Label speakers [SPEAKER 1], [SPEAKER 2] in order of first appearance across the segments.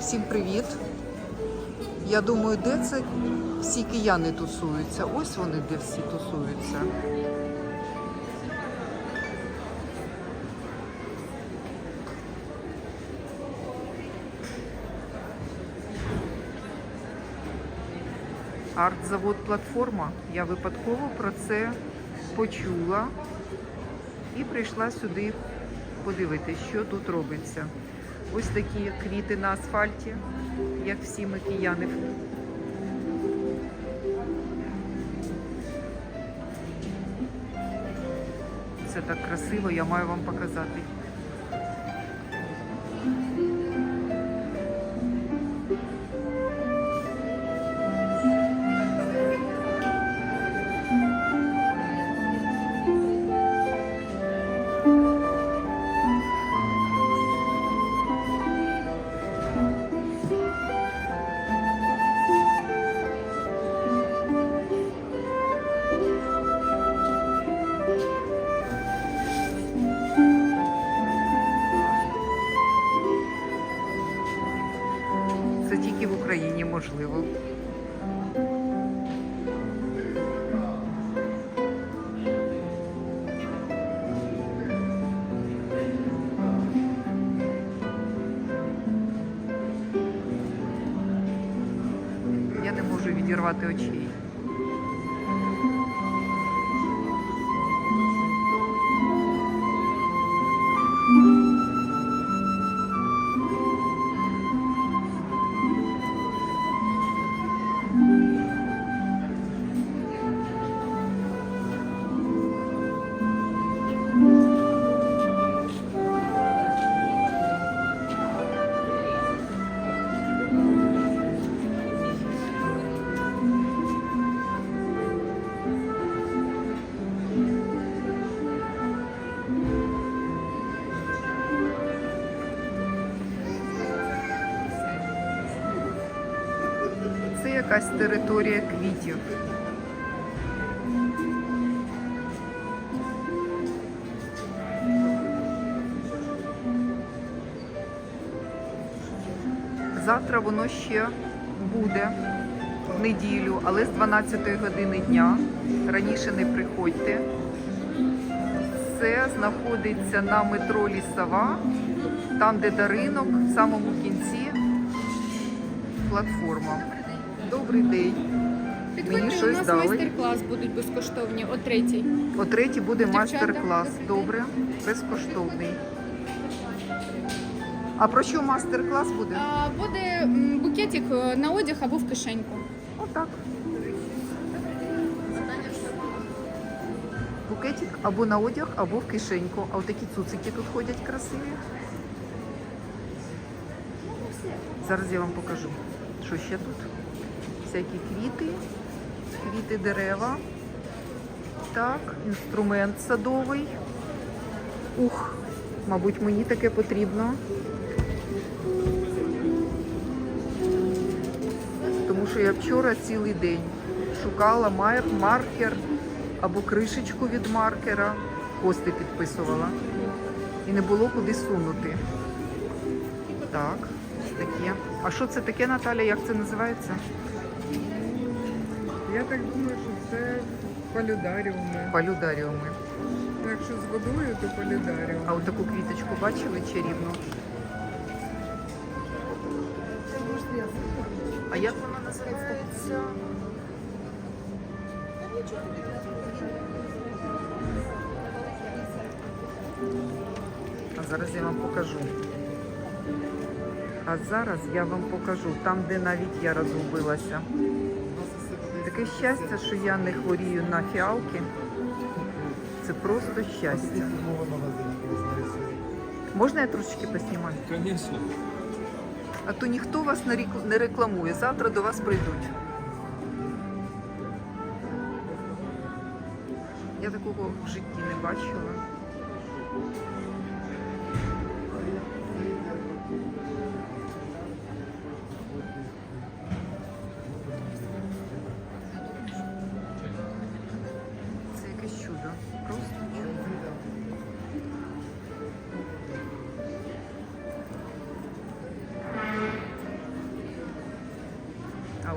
[SPEAKER 1] Всім привіт! Я думаю, де це всі кияни тусуються? Ось вони де всі тусуються. Артзавод платформа. Я випадково про це почула і прийшла сюди подивитися, що тут робиться. Ось такі квіти на асфальті, як всі ми кияни. Це так красиво, я маю вам показати. Відірвати очей. Якась територія квітів. Завтра воно ще буде в неділю, але з 12 години дня. Раніше не приходьте. Це знаходиться на метро Лісова, там, де до ринок, в самому кінці платформа. Добрий день. Мені щось
[SPEAKER 2] у нас
[SPEAKER 1] дали.
[SPEAKER 2] майстер-клас будуть безкоштовні о третій.
[SPEAKER 1] О третій буде
[SPEAKER 2] Дівчата,
[SPEAKER 1] майстер-клас. Добре, безкоштовний. А про що майстер-клас буде?
[SPEAKER 2] А, буде м, букетик е, на одяг або в кишеньку.
[SPEAKER 1] Отак. Букетик або на одяг, або в кишеньку. А отакі цуцики тут ходять красиві. Зараз я вам покажу, що ще тут. Всякі квіти, квіти дерева. Так, інструмент садовий. Ух, мабуть, мені таке потрібно. Тому що я вчора цілий день шукала маркер або кришечку від маркера, кости підписувала. І не було куди сунути. Так, ось таке. А що це таке, Наталя? Як це називається?
[SPEAKER 3] Я так думаю, що це.
[SPEAKER 1] Палюдаріуми.
[SPEAKER 3] Ну, Якщо з водою, то полюдаріум.
[SPEAKER 1] А от таку квіточку бачили чарівну? А як вона називається? А зараз я вам покажу. А зараз я вам покажу там, де навіть я розгубилася. Таке щастя, що я не хворію на фіалки. Це просто щастя. Можна я трошечки поснімаю?
[SPEAKER 4] Конечно.
[SPEAKER 1] А то ніхто вас не рекламує. Завтра до вас прийдуть. Я такого в житті не бачила.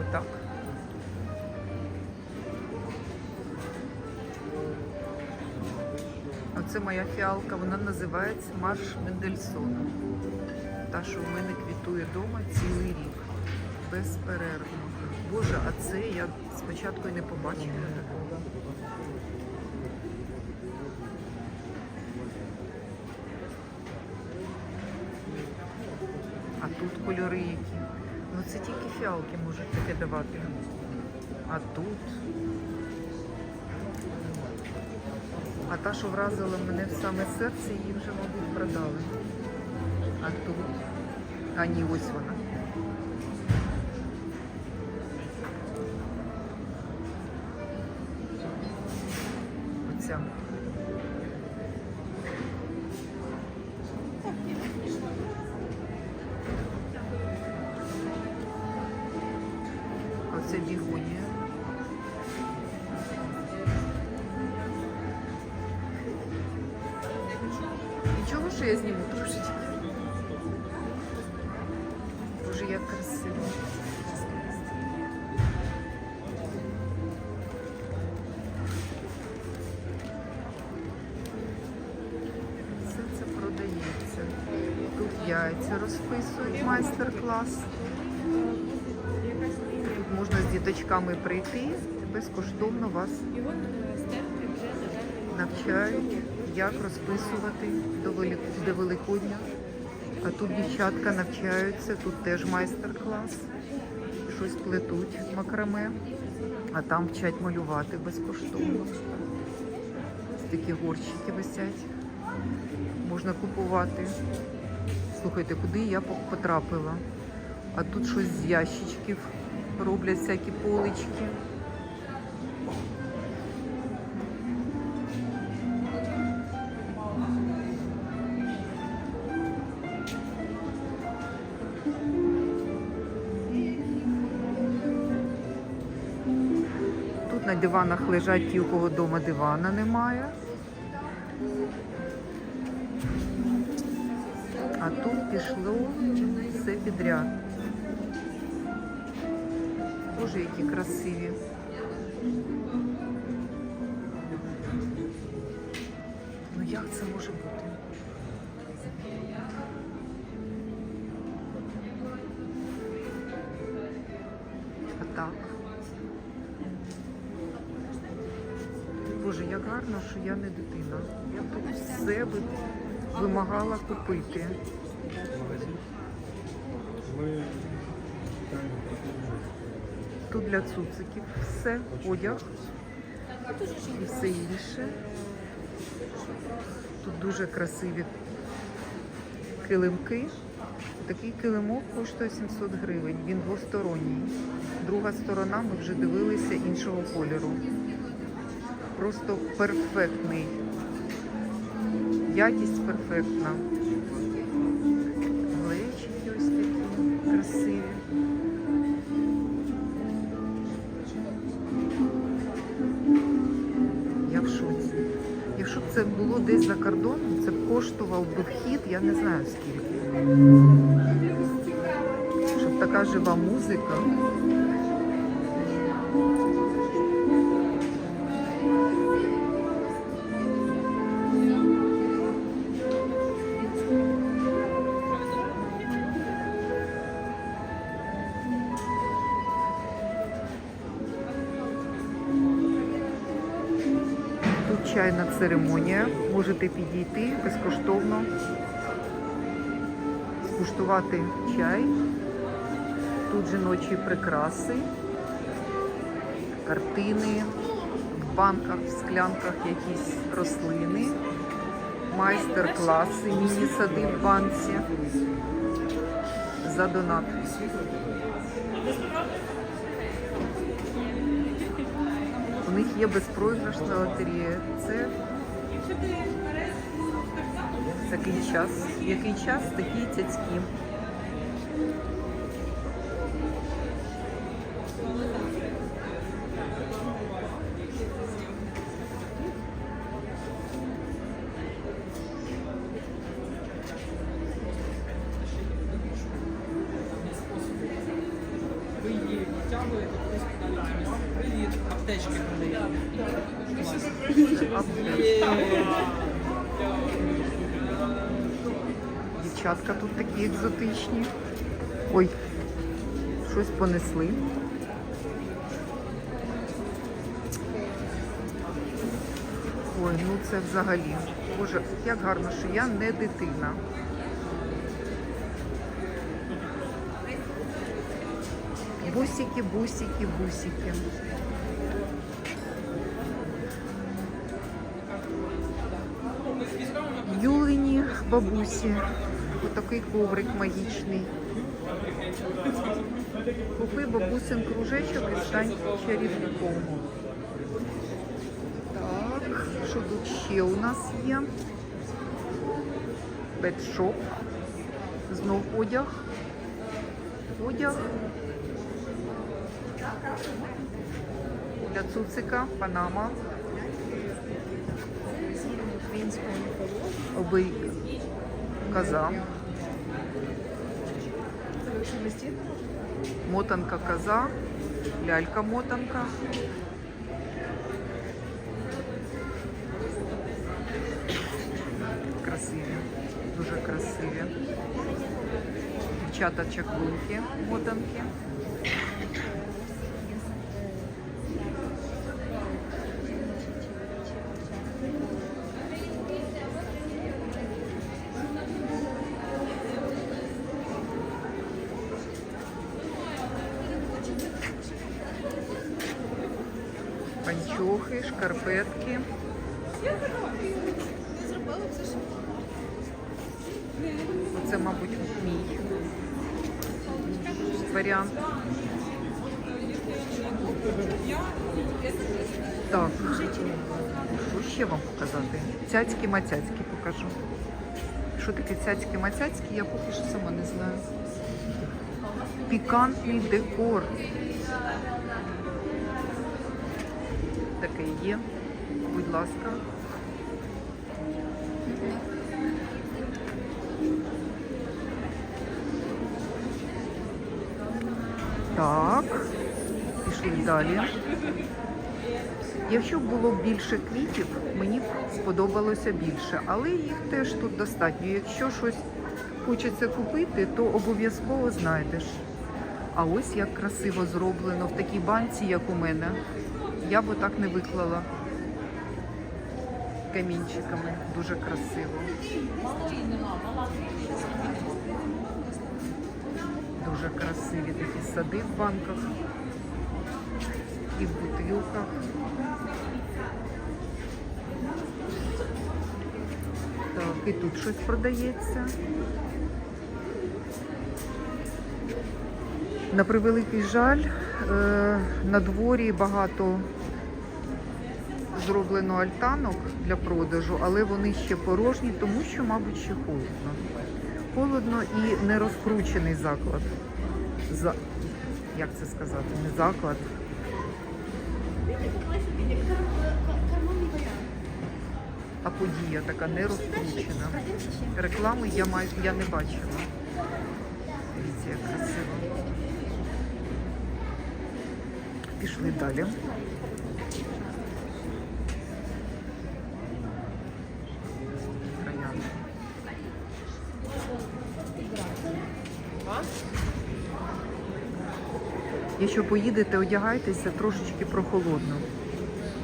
[SPEAKER 1] Отак. Оце моя фіалка, вона називається Марш Мендельсона. Та, що в мене квітує вдома цілий рік. Безперервно. Боже, а це я спочатку і не побачила. А тут кольори які. Це тільки фіалки можуть таке давати. А тут. А та, що вразила мене в саме серце, її вже, мабуть, продали. А тут. А ні, ось вона. Яйця розписують, майстер-клас. Тут можна з діточками прийти, безкоштовно вас навчають, як розписувати до Велик- до Великодня. А тут дівчатка навчаються, тут теж майстер-клас. Щось плетуть макраме, а там вчать малювати безкоштовно. Такі горщики висять. Можна купувати. Слухайте, куди я потрапила? А тут щось з ящичків роблять всякі полички. Тут на диванах лежать ті, у кого вдома дивана немає. Тут пішло все підряд. Боже, які красиві. Ну як це може бути? А так. Боже, як гарно, що я не дитина. Я тут все вимагала купити. Тут для цуциків все, одяг і все інше. Тут дуже красиві килимки. Такий килимок коштує 700 гривень. Він двосторонній. Друга сторона ми вже дивилися іншого кольору. Просто перфектний. Якість перфектна. Це було десь за кордоном, це коштував би вхід, я не знаю скільки. Щоб така жива музика. Церемонія. Можете підійти безкоштовно, скуштувати чай. Тут жіночі прикраси, картини, в банках, в склянках якісь рослини, майстер-класи, міні-сади в банці за донат. У них є безпроіграшна лотерея. Це такий час. Який час, такі цяцькі.
[SPEAKER 4] Аптечки продають.
[SPEAKER 1] Дівчатка тут такі екзотичні. Ой, щось понесли. Ой, ну це взагалі. Боже, як гарно, що я не дитина. Бусики, бусики, бусики. Юлині бабусі. Отакий коврик магічний. Купи бабусин кружечок і стань чарівником. Так, що тут ще у нас є? Петшоп. Знов одяг. Одяг. Для цуцика, панама. Оби коза. Мотанка коза, лялька мотанка. Красиві, дуже красиві. Дівчата чаклунки, мотанки. Панчохи, шкарпетки. Оце, мабуть, мій варіант. Так, що ще вам показати? Цяцькі мацяцькі покажу. Що таке цяцькі мацяцькі, я поки що сама не знаю. Пікантний декор. Таке є. Будь ласка. Пішли далі. Якщо б було більше квітів, мені б сподобалося більше, але їх теж тут достатньо. Якщо щось хочеться купити, то обов'язково знайдеш. А ось як красиво зроблено в такій банці, як у мене. Я б отак не виклала камінчиками. Дуже красиво. Дуже красиві такі сади в банках і в бутилках. Так, і тут щось продається. На превеликий жаль, е, на дворі багато зроблено альтанок для продажу, але вони ще порожні, тому що, мабуть, ще холодно. Холодно і не розкручений заклад. За... Як це сказати? Не заклад. А подія така не розкручена. Реклами я майже я не бачила. Дивіться, як красиво. Пішли далі. Якщо поїдете, одягайтеся трошечки прохолодно.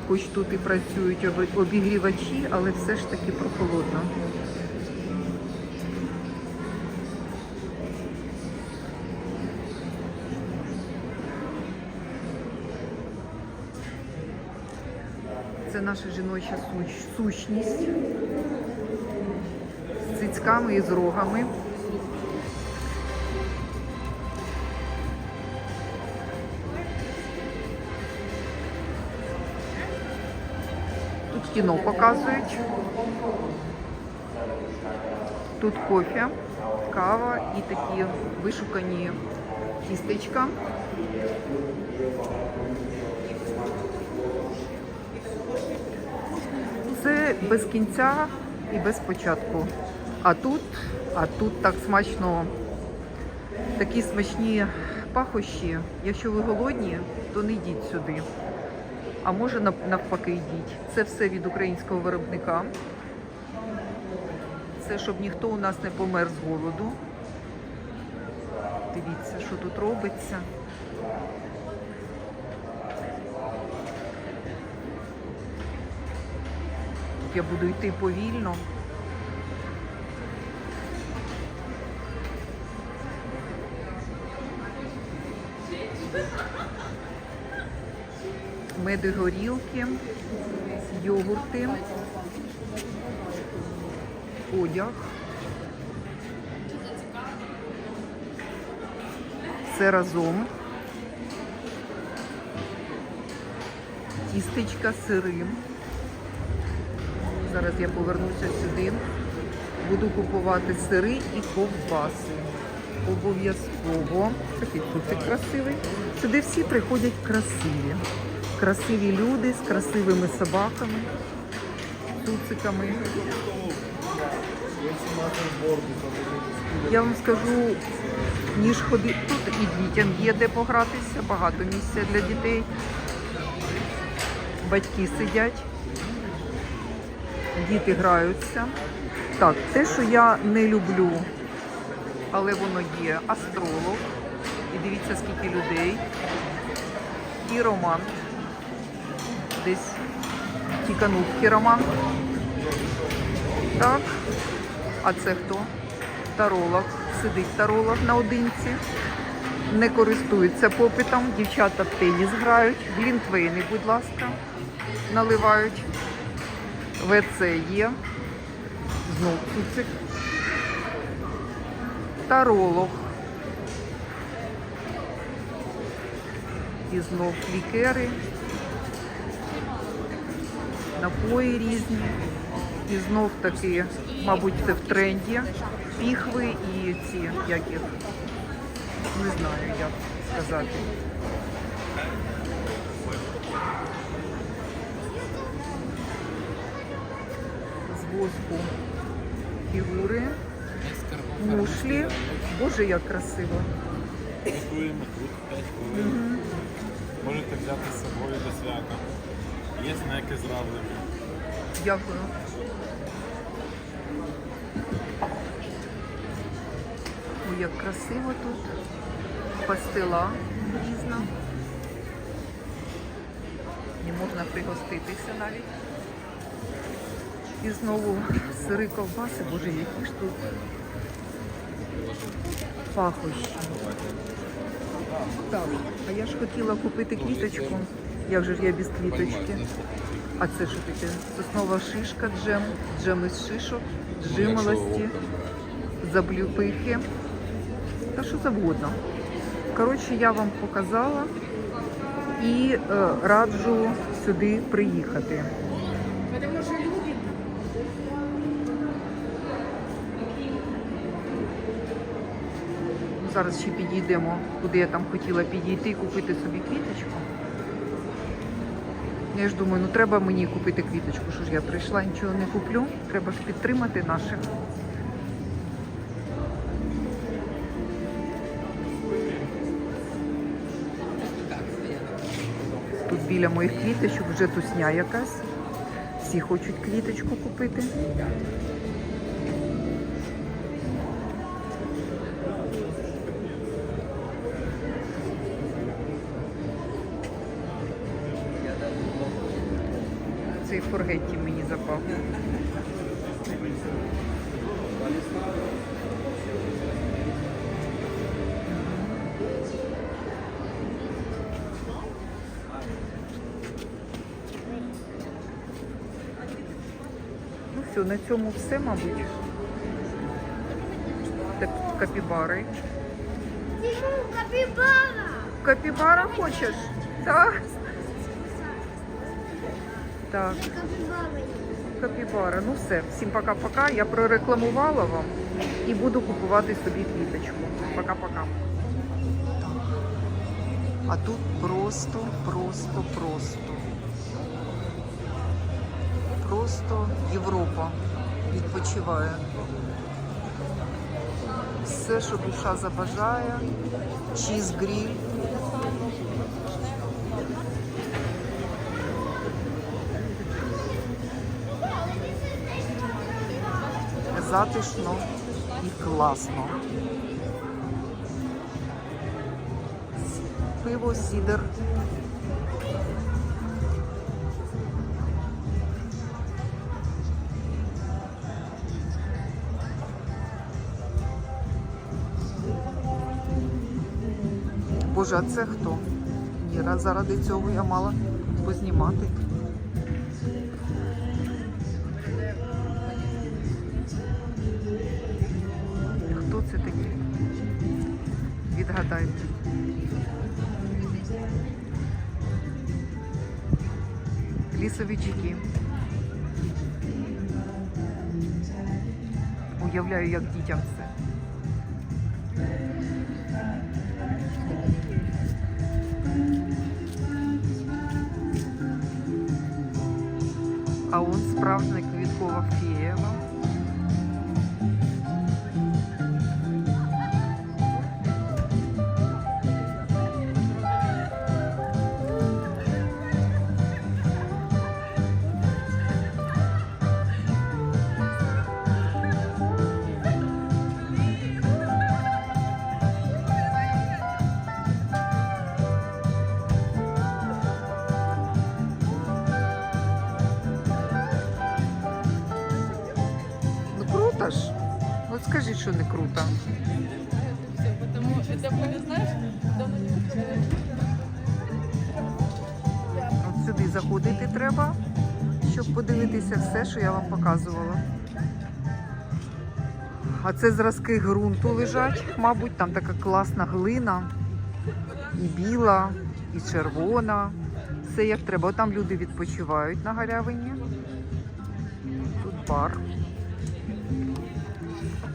[SPEAKER 1] Хоч тут і працюють обігрівачі, але все ж таки прохолодно. Це наша жіноча суч- сущність з цицьками і з рогами. Кіно показують. Тут кофе, кава і такі вишукані тістечка. Це без кінця і без початку. А тут, а тут так смачно, такі смачні пахощі. Якщо ви голодні, то не йдіть сюди. А може нав- навпаки йдіть. Це все від українського виробника. Це щоб ніхто у нас не помер з голоду. Дивіться, що тут робиться. Я буду йти повільно. Меди горілки, йогурти, одяг. Все разом. Тістечка, сири. Зараз я повернуся сюди. Буду купувати сири і ковбаси. Обов'язково. Такий тут красивий. Сюди всі приходять красиві. Красиві люди з красивими собаками, цуциками. Я вам скажу, ніж ходити тут і дітям є де погратися, багато місця для дітей. Батьки сидять, діти граються. Так, те, що я не люблю, але воно є астролог. І дивіться, скільки людей. І роман. Десь тіканув роман. Так. А це хто? Таролог. Сидить таролог наодинці. Не користується попитом. Дівчата в теніс грають. Глінтвейни, будь ласка, наливають. ВЦ є. Знов цуцик. Таролог. І знов лікери. Напої різні. І знов таки, мабуть, це в тренді. Піхви і ці, як їх, не знаю, як сказати. З воску фігури, мушлі. Боже, як красиво.
[SPEAKER 5] Готуємо тут 5 хвилин. Можете взяти з собою до свята. Є снеки зроблені.
[SPEAKER 1] Дякую. Ой, як красиво тут. Пастила різна. Не можна пригоститися навіть. І знову сири ковбаси, боже, які ж тут пахощі. Так, а я ж хотіла купити квіточку. Як же ж я без квіточки? А це що таке? Соснова шишка, джем, джем із шишок, жимолості, заблюпихи. Та що завгодно. Коротше, я вам показала і е, раджу сюди приїхати. Зараз ще підійдемо, куди я там хотіла підійти і купити собі квіточку. Я ж думаю, ну треба мені купити квіточку, що ж я прийшла, нічого не куплю. Треба ж підтримати наших. Тут біля моїх квіточок вже тусня якась. Всі хочуть квіточку купити. Цей мені запав. Ну все, на цьому все, мабуть. Так, капібари.
[SPEAKER 6] Капібара!
[SPEAKER 1] Капібара хочеш? Так. Так.
[SPEAKER 6] Капібара.
[SPEAKER 1] Ну все, всім пока-пока. Я прорекламувала вам і буду купувати собі квіточку. Пока-пока. А тут просто, просто, просто. Просто Європа відпочиває. Все, що душа забажає. Чіз гріль. Затишно і класно. Пиво, сідер. Боже, а це хто? Ні, заради цього я мала познімати. Відгадайте. Лісовички. Уявляю, як дітям це. А он справжня круто. От сюди заходити треба, щоб подивитися все, що я вам показувала. А це зразки ґрунту лежать, мабуть, там така класна глина, і біла, і червона. Все як треба. Там люди відпочивають на галявині. Тут бар.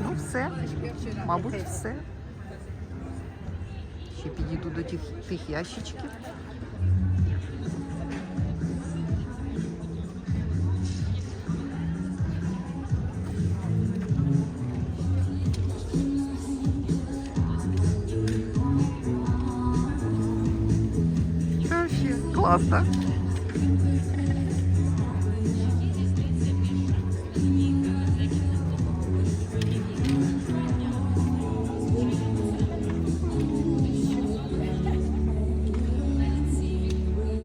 [SPEAKER 1] Ну, все. Мабуть, все. Ще підійду до тих, тих ящичків. Це ще класно.